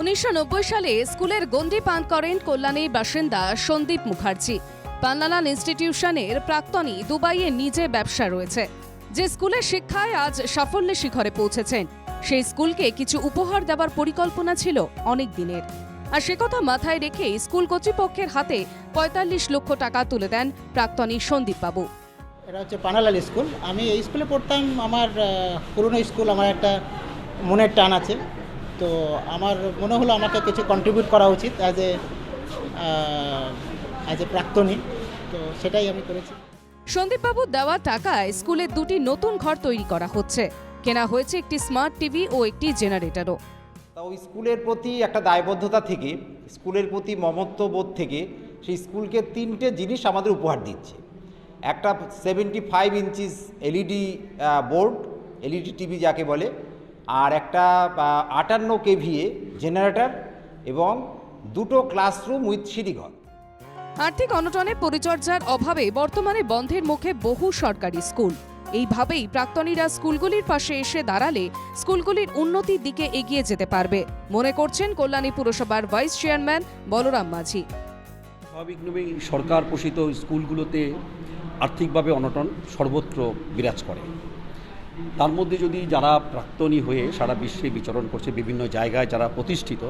উনিশশো নব্বই সালে স্কুলের গণ্ডি পান করেন কল্যাণীর বাসিন্দা সন্দীপ মুখার্জি। পান্নালাল ইনস্টিটিউশনের প্রাক্তনই দুবাইয়ে নিজে ব্যবসা রয়েছে। যে স্কুলের শিক্ষায় আজ সাফল্যের শিখরে পৌঁছেছেন, সেই স্কুলকে কিছু উপহার দেওয়ার পরিকল্পনা ছিল অনেক দিনের। আর সে কথা মাথায় রেখে স্কুল কর্তৃপক্ষের হাতে পঁয়তাল্লিশ লক্ষ টাকা তুলে দেন প্রাক্তনী সন্দীপ বাবু এটা হচ্ছে পানালাল স্কুল। আমি এই স্কুলে পড়তাম, আমার পুরনো স্কুল, আমার একটা মনের টান আছে। তো আমার মনে হলো আমাকে কিছু কন্ট্রিবিউট করা উচিত অ্যাজ এ অ্যাজ এ প্রাক্তনী। তো সেটাই আমি করেছি। সন্দীপবাবু দেওয়া টাকায় স্কুলের দুটি নতুন ঘর তৈরি করা হচ্ছে। কেনা হয়েছে একটি স্মার্ট টিভি ও একটি জেনারেটরও তা ওই স্কুলের প্রতি একটা দায়বদ্ধতা থেকে স্কুলের প্রতি মমত্ববোধ থেকে সেই স্কুলকে তিনটে জিনিস আমাদের উপহার দিচ্ছে। একটা seventy five inches LED board LED TV যাকে বলে আর একটা আটান্ন কেভিএ জেনারেটর এবং দুটো ক্লাসরুম উইথ সিঁড়িঘর। আর্থিক অনটনে পরিচর্যার অভাবে বর্তমানে বন্ধের মুখে বহু সরকারি স্কুল। এইভাবেই প্রাক্তনীরা স্কুলগুলির পাশে এসে দাঁড়ালে স্কুলগুলির উন্নতির দিকে এগিয়ে যেতে পারবে। মনে করছেন কল্যাণী পুরসভার ভাইস চেয়ারম্যান বলরাম মাঝি। স্বাভাবিকভাবেই সরকার পোষিত স্কুলগুলোতে আর্থিকভাবে অনটন সর্বত্র বিরাজ করে। তার মধ্যে যদি যারা প্রাক্তনী হয়ে সারা বিশ্বে বিচরণ করছে, বিভিন্ন জায়গায় যারা প্রতিষ্ঠিত,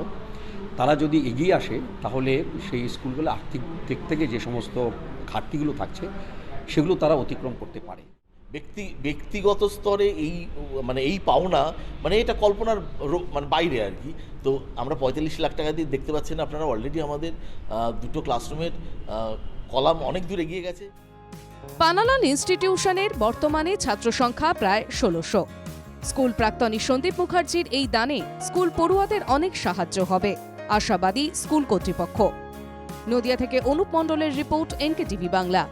তারা যদি এগিয়ে আসে, তাহলে সেই স্কুলগুলো আর্থিক দিক থেকে যে সমস্ত ঘাটতিগুলো থাকছে, সেগুলো তারা অতিক্রম করতে পারে। ব্যক্তি, ব্যক্তিগত স্তরে এই মানে এই পাওনা মানে এটা কল্পনার মানে বাইরে আর কি। তো আমরা পঁয়তাল্লিশ লাখ টাকা দিয়ে দেখতে পাচ্ছেন আপনারা অলরেডি আমাদের দুটো ক্লাসরুমের কলাম অনেক দূর এগিয়ে গেছে। পানালাল ইনস্টিটিউশনের বর্তমানে ছাত্র সংখ্যা প্রায় ষোলোশো। স্কুল প্রাক্তনী সন্দীপ মুখার্জির এই দানে স্কুল পড়ুয়াদের অনেক সাহায্য হবে, আশাবাদী স্কুল কর্তৃপক্ষ। নদিয়া থেকে অনুপ মণ্ডলের রিপোর্ট এনকে টিভি বাংলা।